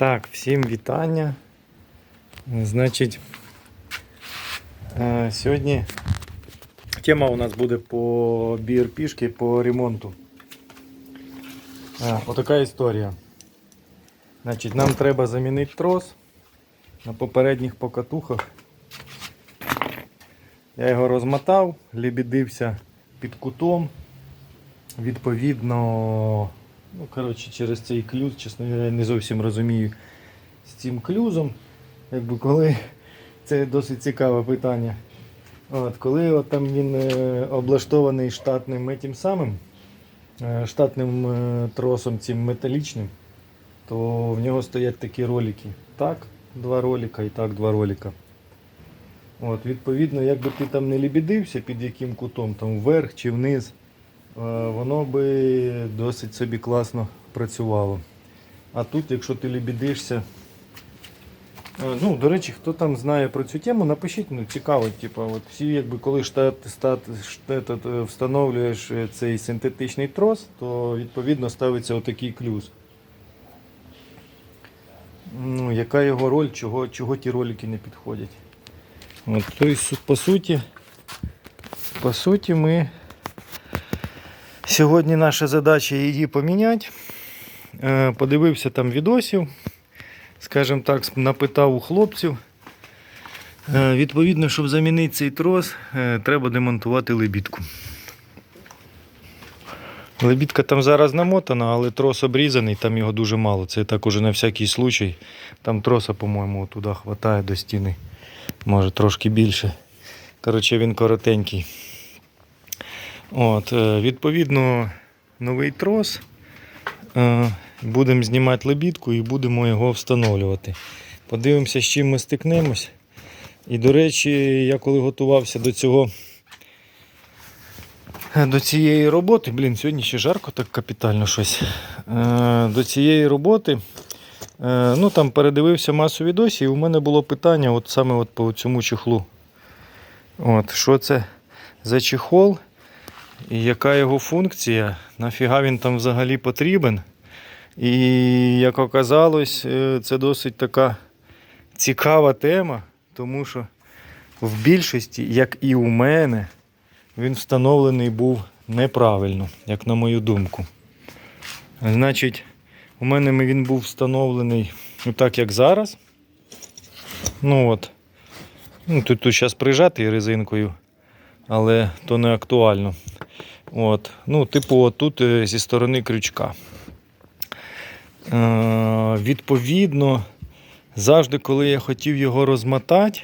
Так, всім вітання. Значить, е, сьогодні тема у нас буде по BRP-шки, по ремонту. Е, Отака історія. Значить, нам треба замінити трос на попередніх покатухах. Я його розмотав, лебідився під кутом. Відповідно, ну, коротше, через цей клюз, чесно, я не зовсім розумію з цим клюзом. Якби коли це досить цікаве питання. От, коли от там він е, облаштований штатним этим самим, е, штатним е, тросом цим металічним, то в нього стоять такі ролики. Так, два ролика і так два ролика. От, відповідно, якби ти там не лебідився під яким кутом, там вверх чи вниз, воно би досить собі класно працювало. А тут, якщо ти лебідишся, е, ну, до речі, хто там знає про цю тему, напишіть, ну цікаво, типу, от всі, якби коли штат, штат, штат, е, встановлюєш е, цей синтетичний трос, то відповідно ставиться отакий клюз. Ну, яка його роль, чого, чого ті ролики не підходять? От, то есть, по суті, по суті, ми сьогодні наша задача її поміняти. Е, Подивився там відосів, скажімо так, напитав у хлопців. Е, Відповідно, щоб замінити цей трос, е, треба демонтувати лебідку. Лебідка там зараз намотана, але трос обрізаний, там його дуже мало. Це так уже на всякий случай. Там троса, по-моєму, туди хватає до стіни. Може трошки більше. Коротше, він коротенький. От, е, відповідно, новий трос. Е, Будемо знімати лебідку і будемо його встановлювати. Подивимося, з чим ми стикнемось. І, до речі, я коли готувався до цього. е, До цієї роботи, блін, сьогодні ще жарко так капітально щось. До цієї роботи Ну там передивився масу відосів, і у мене було питання от саме от по цьому чехлу. От, Що це за чехол і яка його функція, нафіга він там взагалі потрібен. І як оказалось, е, це досить така цікава тема, тому що в більшості, як і у мене, він встановлений був неправильно, як на мою думку. Значить, у мене він був встановлений ну, так, як зараз. Ну от. Ну, Тут тут зараз прижатий резинкою, але то не актуально. От. Ну, Типу, отут е, зі сторони крючка. Е, відповідно, завжди, коли я хотів його розмотати,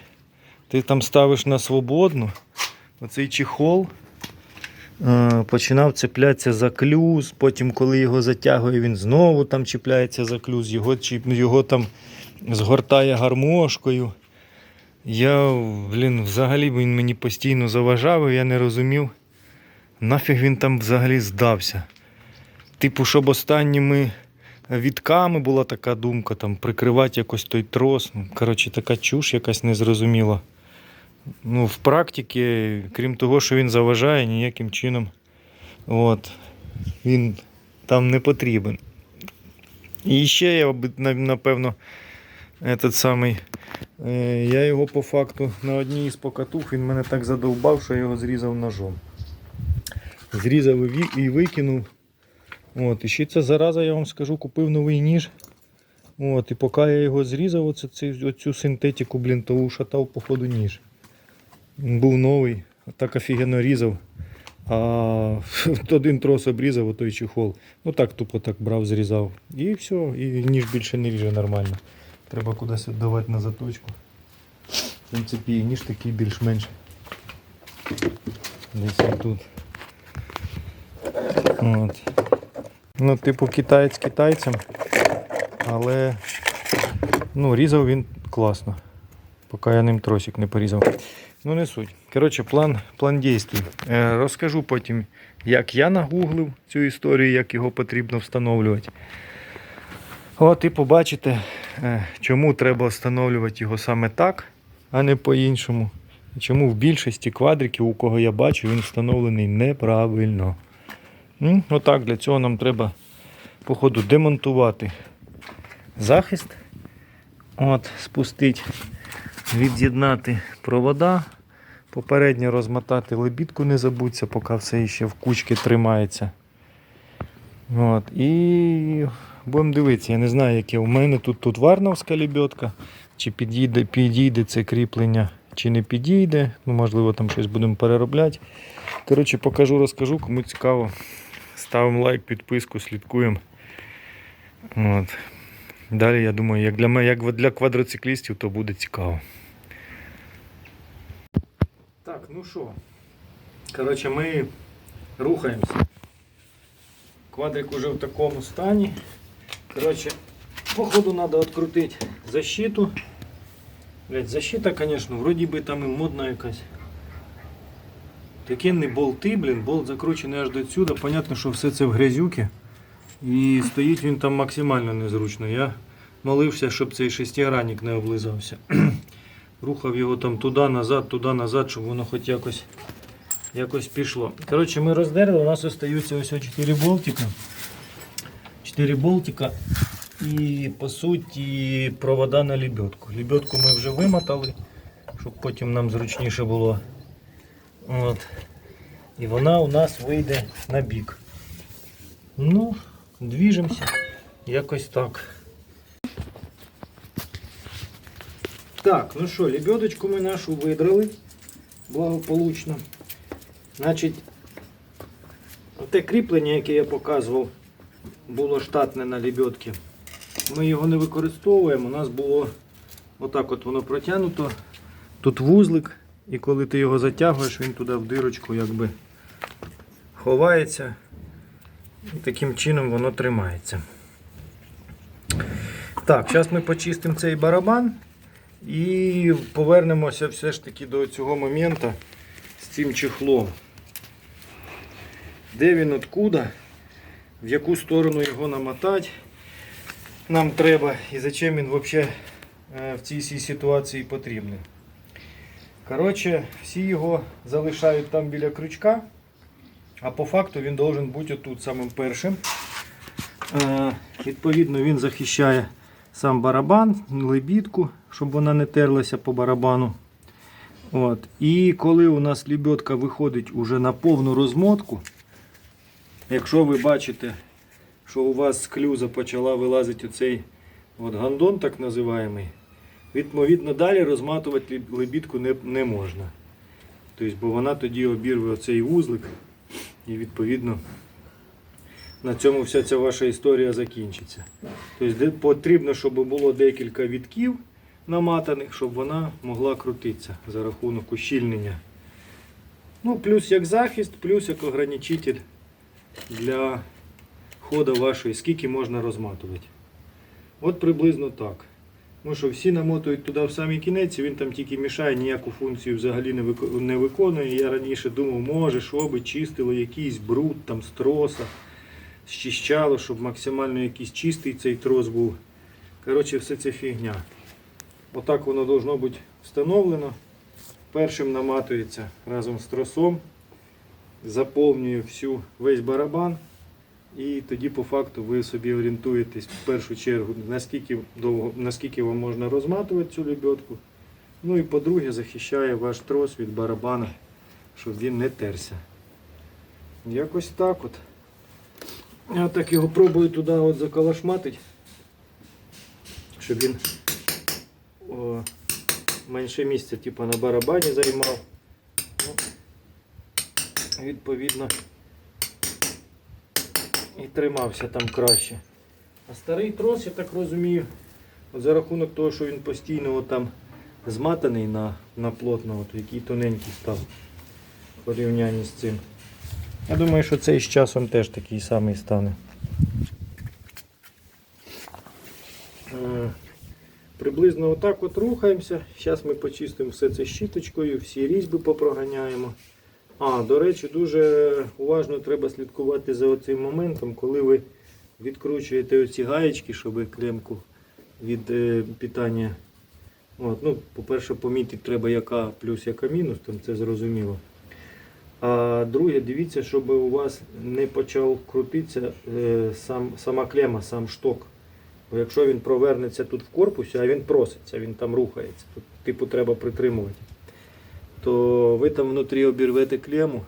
ти там ставиш на свободну оцей чехол. Е, починав цеплятися за клюз, потім, коли його затягує, він знову там чіпляється за клюз, його, його там згортає гармошкою. Я, блін, взагалі він мені постійно заважав, і я не розумів, нафіг він там взагалі здався. Типу, щоб останніми вітками була така думка, там прикривати якось той трос. Ну, Коротше, така чуш якась незрозуміла. Ну, в практиці, крім того, що він заважає, ніяким чином от, він там не потрібен. І ще я, напевно, этот самий, е, я його по факту на одній із покатух він мене так задовбав, що я його зрізав ножом. Зрізав і викинув. От, і ще ця зараза, я вам скажу, купив новий ніж. От, і поки я його зрізав, оце, оцю синтетику, блін, то ушатав, походу, ніж. Був новий, так офігенно різав. А один трос обрізав, отой чехол. Ну так тупо так брав, зрізав. І все, і ніж більше не ріже нормально. Треба кудись віддавати на заточку. В принципі, ніж такий більш-менш. Десь тут. От. Ну, типу, китаєць китайцем, але ну, різав він класно. Поки я ним тросик не порізав. Ну, не суть. Коротше, план, план дій. Е, розкажу потім, як я нагуглив цю історію, як його потрібно встановлювати. От і побачите, е, чому треба встановлювати його саме так, а не по-іншому. Чому в більшості квадриків, у кого я бачу, він встановлений неправильно. Отак, для цього нам треба, походу, демонтувати захист От, спустити, від'єднати провода, попередньо розмотати лебідку, не забудься, поки все ще в кучки тримається. От, і будемо дивитися, я не знаю, яке у мене тут, тут варновська лебедка, чи підійде, підійде це кріплення, чи не підійде. Ну, можливо, там щось будемо переробляти. Коротше, покажу, розкажу, кому цікаво. Ставимо лайк, підписку, слідкуємо. От. Далі, я думаю, як для мене, як для квадроциклістів, то буде цікаво. Так, ну що. Коротше, ми рухаємося. Квадрик уже в такому стані. Коротше, походу треба відкрутити защиту. Блять, защита, звісно, вроді би там і модна якась. Такі не болти, блін, болт закручений аж до сюди. Понятно, що все це в грязюки. І стоїть він там максимально незручно. Я молився, щоб цей шестигранник не облизався. Рухав його там туди-назад, туди-назад, щоб воно хоч якось, якось пішло. Коротше, ми роздерли, у нас остаються ось 4 болтика. 4 болтика і по суті провода на лебедку. Лебедку ми вже вимотали, щоб потім нам зручніше було. От. І вона у нас вийде на бік. Ну, двіжемося. Якось так. Так, ну що, лебедочку ми нашу видрали благополучно. Значить, те кріплення, яке я показував, було штатне на лебедки. Ми його не використовуємо. У нас було отак от воно протягнуто. Тут вузлик, і коли ти його затягуєш, він туди в дирочку якби ховається. І таким чином воно тримається. Так, зараз ми почистимо цей барабан і повернемося все ж таки до цього моменту з цим чехлом. Де він откуда, в яку сторону його намотати нам треба і зачем він взагалі в цій ситуації потрібний. Коротше, всі його залишають там біля крючка. А по факту він должен бути отут самим першим. Е, відповідно, він захищає сам барабан, лебідку, щоб вона не терлася по барабану. От. І коли у нас лебедка виходить уже на повну розмотку, якщо ви бачите, що у вас з клюза почала вилазити оцей от гандон, так називаємий, відповідно, далі розматувати лебідку не, не можна. Тобто, бо вона тоді обірве оцей вузлик. І відповідно на цьому вся ця ваша історія закінчиться. Тобто потрібно, щоб було декілька вітків наматаних, щоб вона могла крутитися за рахунок ущільнення. Ну, плюс як захист, плюс як ограничитель для ходу вашої, скільки можна розматувати. От приблизно так. Тому що всі намотують туди в самий кінець, він там тільки мішає, ніяку функцію взагалі не виконує. Я раніше думав, може, що би чистило якийсь бруд там з троса, зчищало, щоб максимально якийсь чистий цей трос був. Коротше, все це фігня. Отак воно должно бути встановлено. Першим наматується разом з тросом, заповнює всю весь барабан. І тоді по факту ви собі орієнтуєтесь в першу чергу, наскільки довго, наскільки вам можна розматувати цю лебедку. Ну і по-друге, захищає ваш трос від барабана, щоб він не терся. Якось так от. Я так його пробую туди от заколошматити, щоб він о, менше місця типу, на барабані займав. Ну, відповідно і тримався там краще. А старий трос, я так розумію, от за рахунок того, що він постійно от там зматаний на, на плотно, от який тоненький став в порівнянні з цим. Я думаю, що цей з часом теж такий самий стане. Е, Приблизно отак от рухаємося. Зараз ми почистимо все це щіточкою, всі різьби попроганяємо. А, до речі, дуже уважно треба слідкувати за оцим моментом, коли ви відкручуєте оці гаєчки, щоб клемку від е, питання. От, ну, по-перше, помітити треба, яка плюс, яка мінус, там це зрозуміло. А друге, дивіться, щоб у вас не почав крутитися е, сам, сама клема, сам шток. Бо якщо він провернеться тут в корпусі, а він проситься, він там рухається, тут типу треба притримувати, то ви там внутрі обірвете клему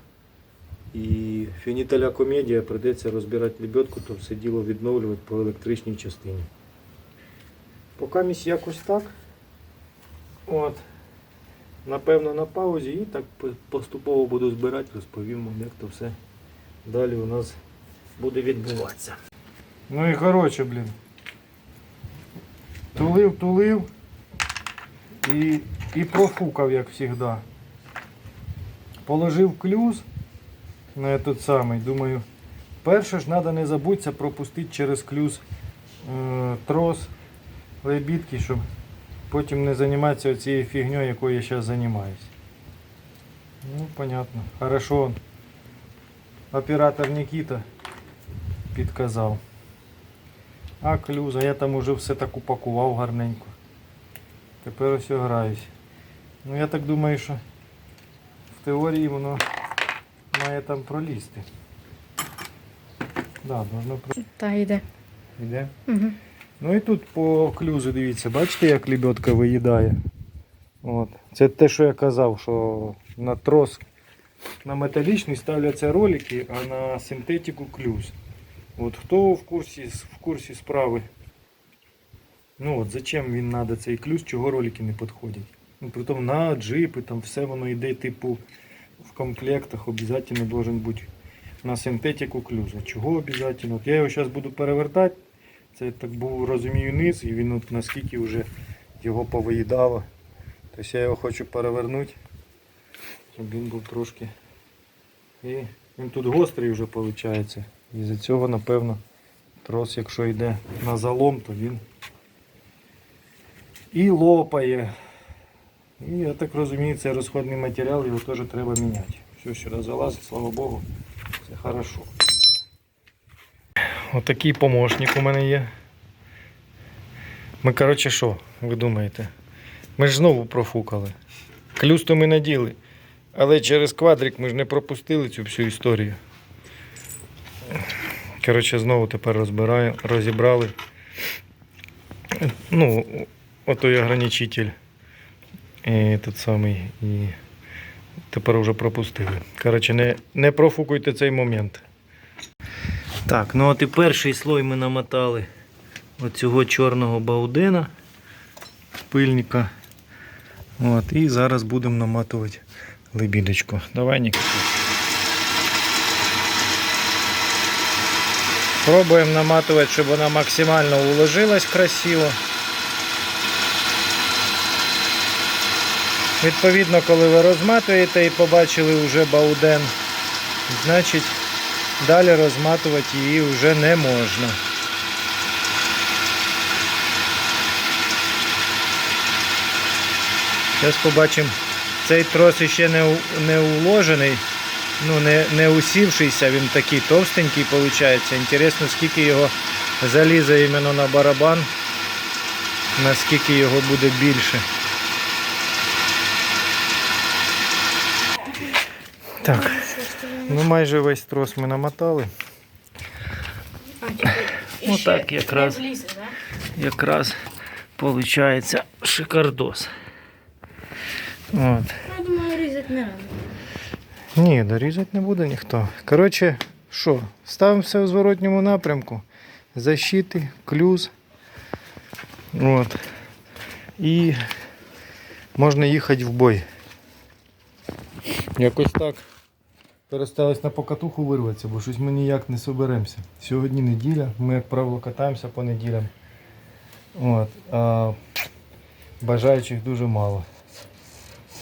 і фініталя комедія прийдеться розбирати лебедку, то все діло відновлювати по електричній частині. Поки місь якось так. От. Напевно на паузі і так поступово буду збирати, розповім вам, як то все далі у нас буде відбуватися. Ну і коротше, блін. Тулив, тулив і, і профукав, як завжди. Положив клюз на этот самий, думаю, перше ж треба не забутися пропустити через клюз е, трос лебідки, щоб потім не займатися цією фігньою, якою я зараз займаюся. Ну, понятно. Хорошо. Оператор Нікіта підказав. А клюз, а я там уже все так упакував гарненько. Тепер ось граюсь. Ну я так думаю, що теорії воно має там пролізти. Да, должно про... Та йде. Іде. Угу. Ну і тут по клюзу дивіться, бачите, як лебедка виїдає. От. Це те, що я казав, що на трос на металічний ставляться ролики, а на синтетику клюз. От хто в курсі, в курсі справи? Ну от зачем він треба цей клюз, чого ролики не підходять? Ну, притом на джипи, там все воно йде типу в комплектах, обов'язково должен бути на синтетику клюз. А чого обов'язково? От я його зараз буду перевертати. Це так був розумію низ, і він от наскільки вже його повиїдало. Тобто я його хочу перевернути, щоб він був трошки. І він тут гострий вже виходить. І за цього, напевно, трос, якщо йде на залом, то він і лопає. І я так розумію, це розходний матеріал, його теж треба міняти. Все, що раз залазить, слава Богу, це хорошо. Отакий помощник у мене є. Ми, коротше, що, ви думаєте? Ми ж знову профукали. Клюз то ми наділи. Але через квадрик ми ж не пропустили цю всю історію. Коротше, знову тепер розбираю, розібрали. Ну, отой ограничитель. І тут самий. Тепер вже пропустили. Коротше, не, не профукуйте цей момент. Так, ну от і перший слой ми намотали оцього чорного баудена пильника. От, і зараз будемо наматувати лебідочку. Давай, Нікіта. Пробуємо наматувати, щоб вона максимально уложилась красиво. Відповідно, коли ви розматуєте і побачили вже бауден, значить Далі розматувати її вже не можна. Зараз побачимо, цей трос ще не, не уложений, ну не, не усівшийся, він такий товстенький виходить. Інтересно, скільки його залізе іменно на барабан, наскільки його буде більше. Так. Ну, майже весь трос ми намотали. Ну, так якраз. Якраз виходить шикардос. От. Я думаю, різати не рано. Ні, дорізати не буде ніхто. Коротше, що, ставимо все в зворотньому напрямку. Защити, клюз. От. І можна їхати в бой. Якось так. Пересталось на покатуху вирватися, бо щось ми ніяк не соберемося. Сьогодні неділя, ми, як правило, катаємося по неділям. От. А бажаючих дуже мало.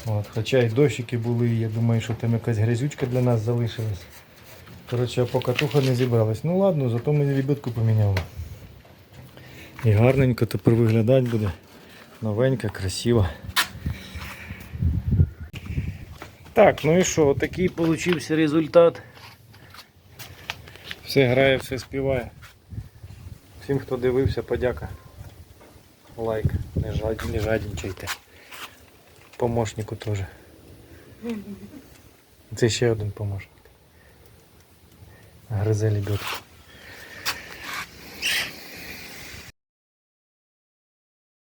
От. Хоча і дощики були, я думаю, що там якась грязючка для нас залишилась. Коротше, покатуха не зібралась. Ну ладно, зато ми лебедку поміняли. І гарненько тепер виглядати буде. Новенька, красива. Так, ну і що, такий получився результат. Все грає, все співає. Всім, хто дивився, подяка. Лайк. Не, жад... не жадничайте. Помощнику теж. Це ще один помощник. Гризе лебедку.